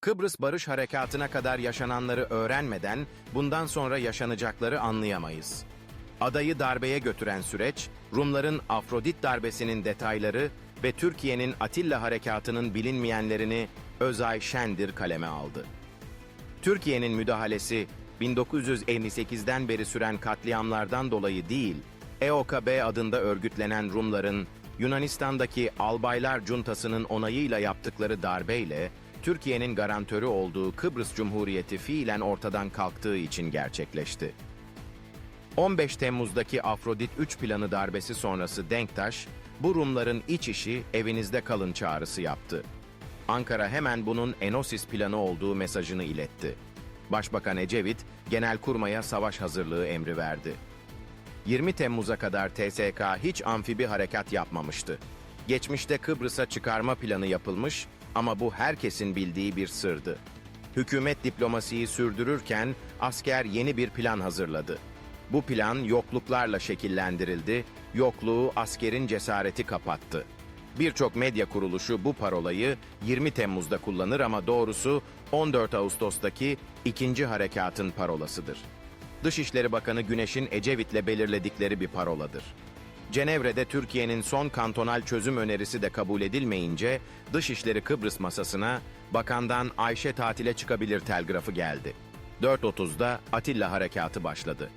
Kıbrıs Barış Harekatı'na kadar yaşananları öğrenmeden bundan sonra yaşanacakları anlayamayız. Adayı darbeye götüren süreç, Rumların Afrodit darbesinin detayları ve Türkiye'nin Atilla Harekatı'nın bilinmeyenlerini Özay Şendir kaleme aldı. Türkiye'nin müdahalesi 1958'den beri süren katliamlardan dolayı değil, EOKB adında örgütlenen Rumların Yunanistan'daki Albaylar Cuntası'nın onayıyla yaptıkları darbeyle Türkiye'nin garantörü olduğu Kıbrıs Cumhuriyeti fiilen ortadan kalktığı için gerçekleşti. 15 Temmuz'daki Afrodit 3 planı darbesi sonrası Denktaş, bu Rumların iç işi evinizde kalın çağrısı yaptı. Ankara hemen bunun Enosis planı olduğu mesajını iletti. Başbakan Ecevit, Genelkurmay'a savaş hazırlığı emri verdi. 20 Temmuz'a kadar TSK hiç amfibi harekat yapmamıştı. Geçmişte Kıbrıs'a çıkarma planı yapılmış ama bu herkesin bildiği bir sırdı. Hükümet diplomasiyi sürdürürken asker yeni bir plan hazırladı. Bu plan yokluklarla şekillendirildi, yokluğu askerin cesareti kapattı. Birçok medya kuruluşu bu parolayı 20 Temmuz'da kullanır ama doğrusu 14 Ağustos'taki ikinci harekatın parolasıdır. Dışişleri Bakanı Güneş'in Ecevit'le belirledikleri bir paroladır. Cenevre'de Türkiye'nin son kantonal çözüm önerisi de kabul edilmeyince Dışişleri Kıbrıs masasına bakandan Ayşe tatile çıkabilir telgrafı geldi. 4.30'da Atilla harekatı başladı.